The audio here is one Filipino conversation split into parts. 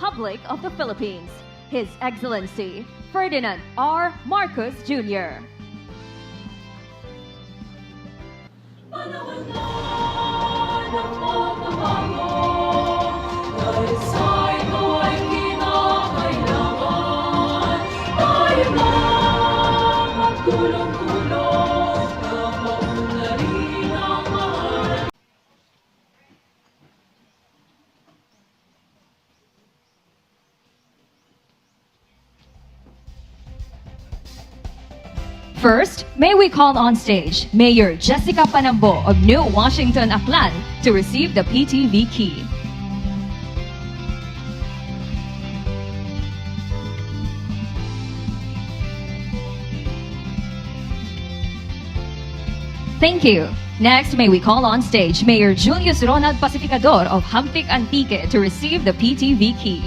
Republic of the Philippines, His Excellency Ferdinand R. Marcos Jr. Panahon na First, may we call on stage Mayor Jessica Panambo of New Washington, Aklan to receive the PTV key. Thank you. Next, may we call on stage Mayor Julius Ronald Pacificador of Hampik Antique to receive the PTV key.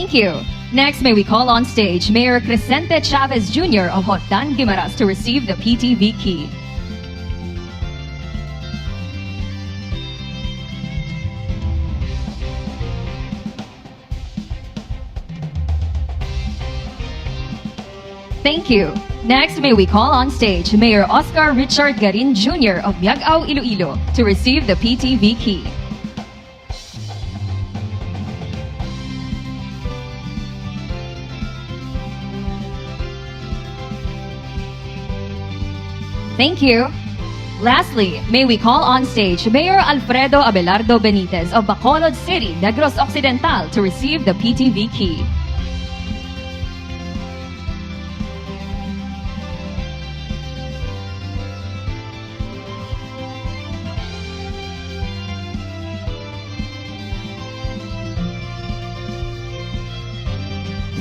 Thank you. Next, may we call on stage Mayor Crescente Chavez Jr. of Hotan Guimaras to receive the PTV key. Thank you. Next, may we call on stage Mayor Oscar Richard Garin Jr. of Miagao, Iloilo to receive the PTV key. Thank you. Lastly, may we call on stage Mayor Alfredo Abelardo Benitez of Bacolod City, Negros Occidental to receive the PTV key.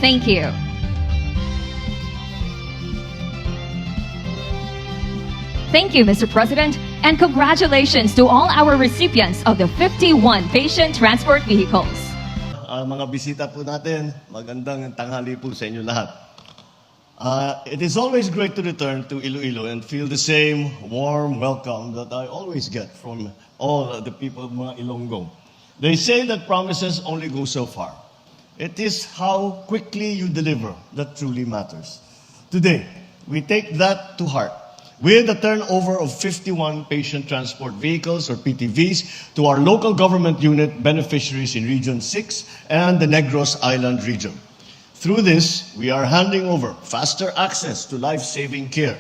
Thank you. Thank you, Mr. President, and congratulations to all our recipients of the 51 patient transport vehicles. Ah, mga bisita po natin, magandang tanghali po sa inyo lahat. Ah, it is always great to return to Iloilo and feel the same warm welcome that I always get from all the people of mga Ilonggo. They say that promises only go so far. It is how quickly you deliver that truly matters. Today, we take that to heart with a turnover of 51 patient transport vehicles or PTVs to our local government unit beneficiaries in Region 6 and the Negros Island region. Through this, we are handing over faster access to life-saving care.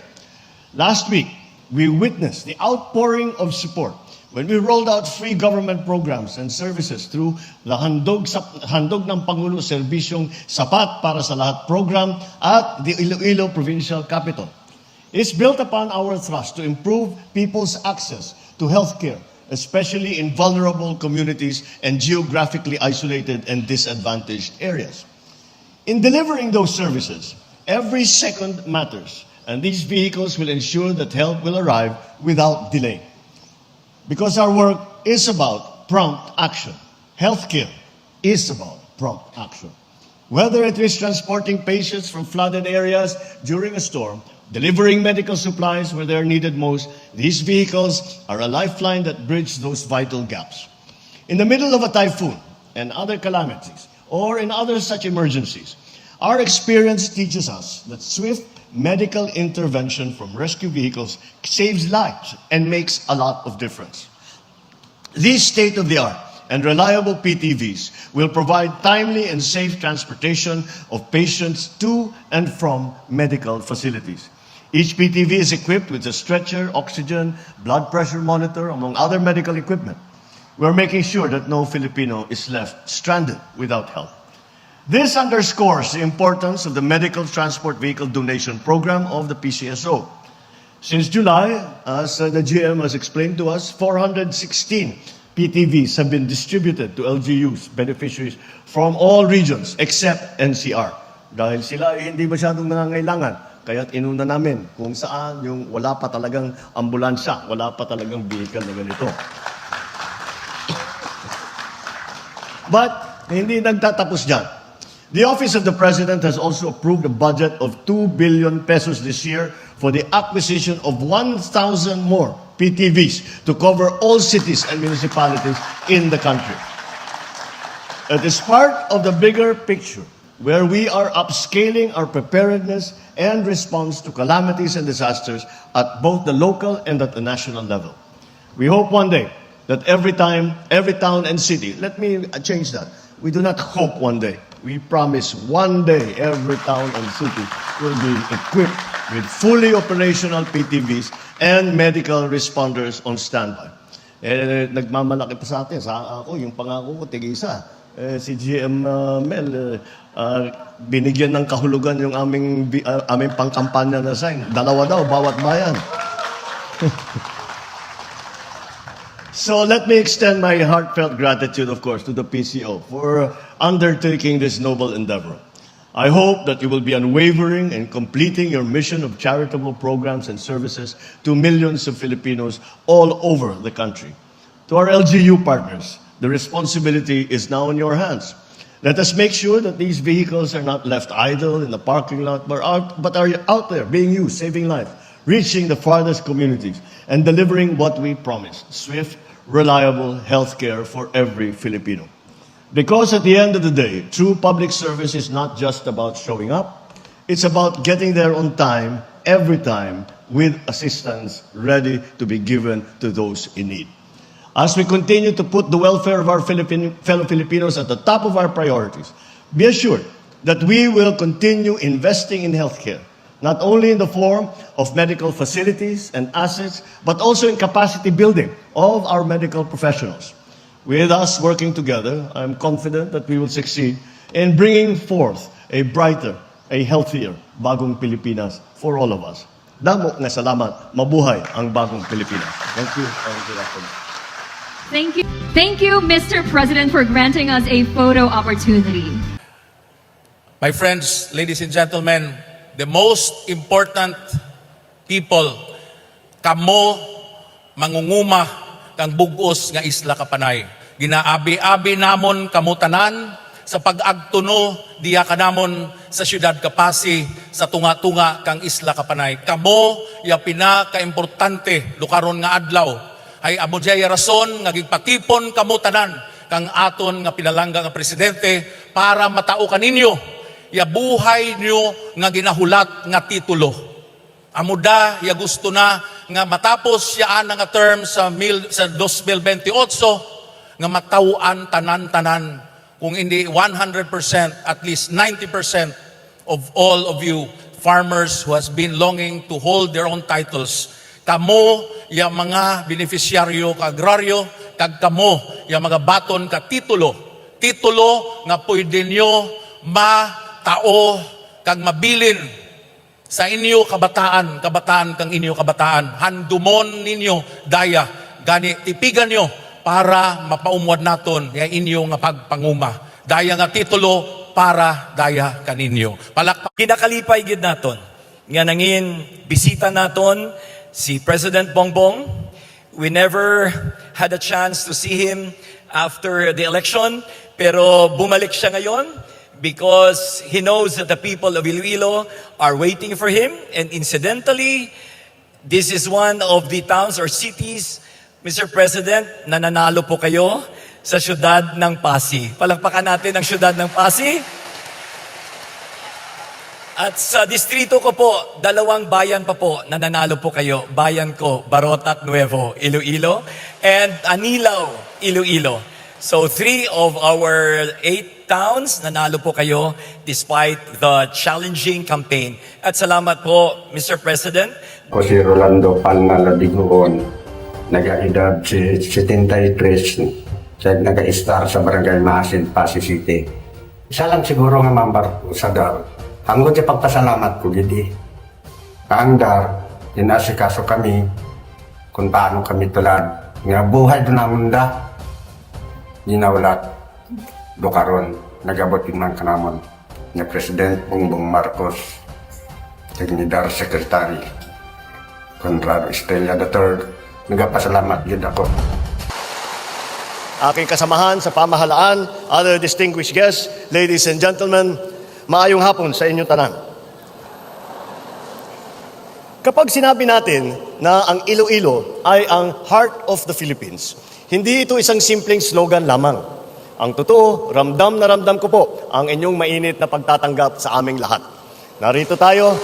Last week, we witnessed the outpouring of support when we rolled out free government programs and services through the Handog, Handog ng Pangulo Serbisyong Sapat para sa Lahat program at the Iloilo Provincial Capital. It's built upon our thrust to improve people's access to healthcare, especially in vulnerable communities and geographically isolated and disadvantaged areas. In delivering those services, every second matters, and these vehicles will ensure that help will arrive without delay. Because our work is about prompt action. Healthcare is about prompt action. Whether it is transporting patients from flooded areas during a storm, delivering medical supplies where they're needed most, these vehicles are a lifeline that bridge those vital gaps. In the middle of a typhoon and other calamities, or in other such emergencies, our experience teaches us that swift medical intervention from rescue vehicles saves lives and makes a lot of difference. These state of the art and reliable PTVs will provide timely and safe transportation of patients to and from medical facilities. Each PTV is equipped with a stretcher, oxygen, blood pressure monitor, among other medical equipment. We're making sure that no Filipino is left stranded without help. This underscores the importance of the Medical Transport Vehicle Donation Program of the PCSO. Since July, as uh, the GM has explained to us, 416 PTVs have been distributed to LGUs, beneficiaries from all regions except NCR. Dahil sila hindi masyadong nangangailangan, kaya't inuna namin kung saan yung wala pa talagang ambulansya, wala pa talagang vehicle na ganito. But hindi nagtatapos dyan. The Office of the President has also approved a budget of 2 billion pesos this year for the acquisition of 1,000 more PTVs to cover all cities and municipalities in the country. It is part of the bigger picture where we are upscaling our preparedness and response to calamities and disasters at both the local and at the national level. We hope one day that every time, every town and city, let me change that. We do not hope one day. We promise one day every town and city will be equipped with fully operational PTVs and medical responders on standby. Eh, nagmamalaki pa sa atin. Sa ako, yung pangako ko, tigisa. Eh, si GM uh, Mel, ah, binigyan ng kahulugan yung aming, ah, aming pangkampanya na sign. Dalawa daw, bawat bayan. So let me extend my heartfelt gratitude, of course, to the PCO for undertaking this noble endeavor. I hope that you will be unwavering in completing your mission of charitable programs and services to millions of Filipinos all over the country. To our LGU partners, the responsibility is now in your hands. Let us make sure that these vehicles are not left idle in the parking lot, but are, but are out there being used, saving life, reaching the farthest communities, and delivering what we promised swift, reliable health care for every Filipino. Because at the end of the day, true public service is not just about showing up, it's about getting there on time, every time, with assistance ready to be given to those in need. As we continue to put the welfare of our Philippine, fellow Filipinos at the top of our priorities, be assured that we will continue investing in healthcare, not only in the form of medical facilities and assets, but also in capacity building of our medical professionals. With us working together, I'm confident that we will succeed in bringing forth a brighter, a healthier bagong Pilipinas for all of us. Damo nga salamat, mabuhay ang bagong Pilipinas. Thank you. good afternoon. Thank you. Thank you, Mr. President, for granting us a photo opportunity. My friends, ladies and gentlemen, the most important people, kamo mangunguma kang bugos nga isla kapanay. Ginaabi-abi namon kamutanan sa pag-agtuno diya kanamon sa siyudad Kapasi sa tunga-tunga kang isla kapanay. Kamo ya pinaka-importante lukaron nga adlaw ay amo rason nga gigpatipon kamutanan kang aton nga pinalangga nga presidente para matao kaninyo ya buhay nyo nga ginahulat nga titulo. Amuda, ya gusto na nga matapos siya nga term sa, mil, sa 2028 nga matauan tanan-tanan kung hindi 100% at least 90% of all of you farmers who has been longing to hold their own titles kamo ya mga beneficiaryo ka agraryo kag kamo ya mga baton ka titulo titulo nga pwede nyo matao kag mabilin sa inyo kabataan, kabataan kang inyo kabataan, handumon ninyo daya, gani tipigan nyo para mapaumwad naton ya inyo nga pagpanguma. Daya nga titulo para daya kaninyo. Palakpak Kinakalipay gid naton. Nga nangin bisita naton si President Bongbong. We never had a chance to see him after the election, pero bumalik siya ngayon because he knows that the people of Iloilo are waiting for him. And incidentally, this is one of the towns or cities, Mr. President, na nanalo po kayo sa syudad ng Pasig. Palakpakan natin ang syudad ng Pasig. At sa distrito ko po, dalawang bayan pa po na nanalo po kayo. Bayan ko, Barotat Nuevo, Iloilo, and Anilaw, Iloilo. So three of our eight towns, nanalo po kayo despite the challenging campaign. At salamat po, Mr. President, Ako si Rolando Palma Labiguon, nag-edad si 73, sa nag-star sa Barangay Masin, Pasig City. Isa lang siguro nga mambar ko sa dar. Hanggang sa pagpasalamat ko, gidi. Ang dar, inasikaso kami kung paano kami tulad. Nga buhay doon ang munda, ginawlat dokaron, nagabot yung mga kanamon. Nga President Bongbong Marcos, Technidar Secretary, Conrado Estrella III. Nagapasalamat yun ako. aking kasamahan sa pamahalaan, other distinguished guests, ladies and gentlemen, maayong hapon sa inyong tanan. Kapag sinabi natin na ang Iloilo ay ang heart of the Philippines, hindi ito isang simpleng slogan lamang. Ang totoo, ramdam na ramdam ko po ang inyong mainit na pagtatanggap sa aming lahat. Narito tayo,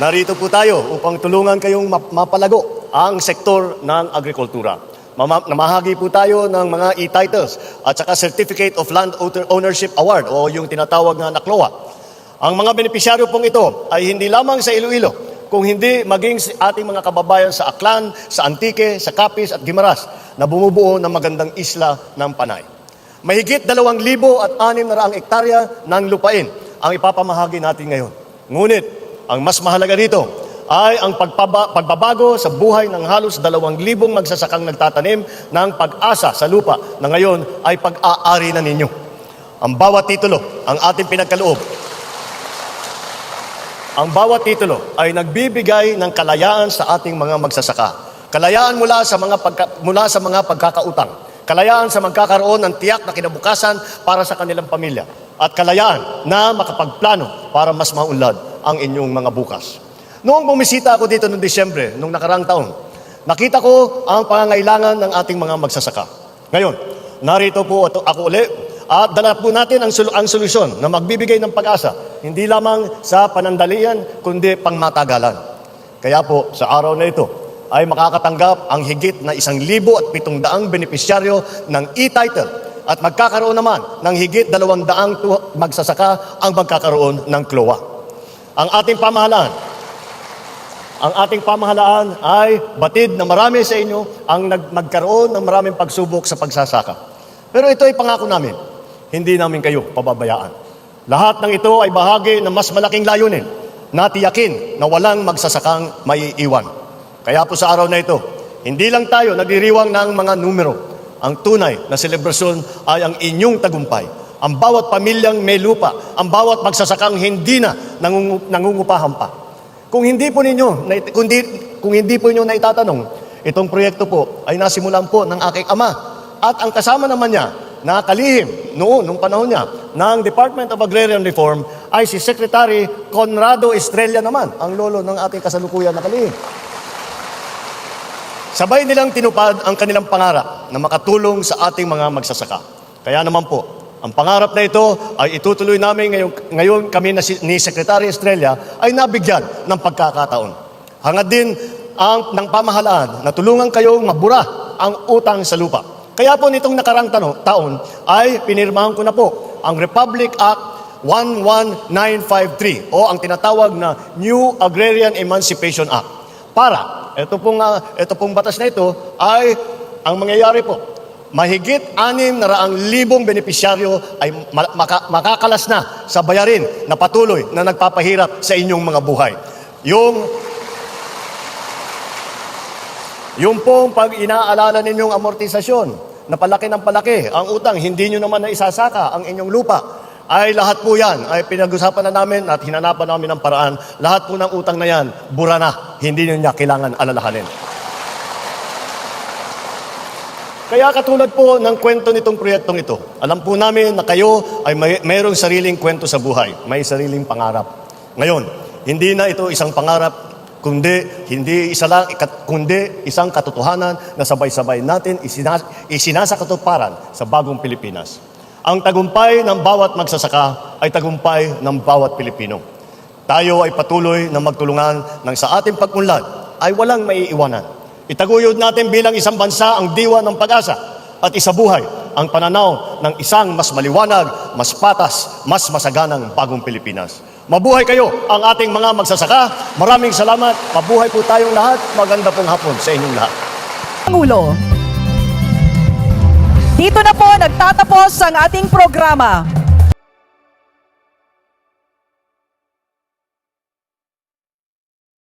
narito po tayo upang tulungan kayong map- mapalago ang sektor ng agrikultura. Namahagi po tayo ng mga e-titles at saka Certificate of Land Owner- Ownership Award o yung tinatawag na NACLOA. Ang mga benepisyaryo pong ito ay hindi lamang sa Iloilo, kung hindi maging ating mga kababayan sa Aklan, sa Antique, sa Capiz at Guimaras na bumubuo ng magandang isla ng Panay. Mahigit dalawang libo at anim na raang ektarya ng lupain ang ipapamahagi natin ngayon. Ngunit, ang mas mahalaga dito ay ang pagpaba- pagbabago sa buhay ng halos dalawang libong magsasakang nagtatanim ng pag-asa sa lupa na ngayon ay pag-aari na ninyo. Ang bawat titulo, ang ating pinagkaloob, ang bawat titulo ay nagbibigay ng kalayaan sa ating mga magsasaka. Kalayaan mula sa mga pagka, mula sa mga pagkakautang. Kalayaan sa magkakaroon ng tiyak na kinabukasan para sa kanilang pamilya. At kalayaan na makapagplano para mas maunlad ang inyong mga bukas. Noong bumisita ako dito noong Disyembre, noong nakarang taon, nakita ko ang pangangailangan ng ating mga magsasaka. Ngayon, narito po ako uli at dala po natin ang, ang solusyon na magbibigay ng pag-asa, hindi lamang sa panandalian, kundi pangmatagalan. Kaya po, sa araw na ito, ay makakatanggap ang higit na isang libo at pitong daang benepisyaryo ng e-title at magkakaroon naman ng higit dalawang daang magsasaka ang magkakaroon ng klowa. Ang ating pamahalaan, ang ating pamahalaan ay batid na marami sa inyo ang nag- magkaroon ng maraming pagsubok sa pagsasaka. Pero ito ay pangako namin. Hindi namin kayo pababayaan. Lahat ng ito ay bahagi ng mas malaking layunin na tiyakin na walang magsasakang maiiwan. Kaya po sa araw na ito, hindi lang tayo nagdiriwang ng mga numero. Ang tunay na selebrasyon ay ang inyong tagumpay. Ang bawat pamilyang may lupa, ang bawat magsasakang hindi na nangungu- nangungupahan pa. Kung hindi po ninyo, nait- kung, di, kung hindi po ninyo naitatanong, itong proyekto po ay nasimulan po ng aking ama. At ang kasama naman niya, na kalihim noon, nung panahon niya, ng Department of Agrarian Reform ay si Secretary Conrado Estrella naman, ang lolo ng ating kasalukuyan na kalihim. Sabay nilang tinupad ang kanilang pangarap na makatulong sa ating mga magsasaka. Kaya naman po, ang pangarap na ito ay itutuloy namin ngayon, ngayon kami na si, ni Secretary Estrella ay nabigyan ng pagkakataon. Hangad din ang ng pamahalaan na tulungan kayong mabura ang utang sa lupa. Kaya po nitong nakarang tano, taon ay pinirmahan ko na po ang Republic Act 11953 o ang tinatawag na New Agrarian Emancipation Act. Para, ito pong, ah, ito pong batas na ito ay ang mangyayari po, mahigit anim na raang libong benepisyaryo ay ma- maka- makakalas na sa bayarin na patuloy na nagpapahirap sa inyong mga buhay. Yung yung pong pag inaalala ninyong amortisasyon, na palaki ng palaki, ang utang, hindi nyo naman na isasaka ang inyong lupa, ay lahat po yan, ay pinag-usapan na namin at hinanapan namin ng paraan. Lahat po ng utang na yan, bura na, hindi nyo niya kailangan alalahanin. Kaya katulad po ng kwento nitong proyektong ito, alam po namin na kayo ay may, mayroong sariling kwento sa buhay, may sariling pangarap. Ngayon, hindi na ito isang pangarap, kundi hindi isa lang, kundi isang katotohanan na sabay-sabay natin isinas, isinasakatuparan sa bagong Pilipinas. Ang tagumpay ng bawat magsasaka ay tagumpay ng bawat Pilipino. Tayo ay patuloy na magtulungan ng sa ating pagkunlad ay walang maiiwanan. Itaguyod natin bilang isang bansa ang diwa ng pag-asa at isabuhay ang pananaw ng isang mas maliwanag, mas patas, mas masaganang bagong Pilipinas. Mabuhay kayo ang ating mga magsasaka. Maraming salamat. Mabuhay po tayong lahat. Maganda pong hapon sa inyong lahat. Pangulo. Dito na po nagtatapos ang ating programa.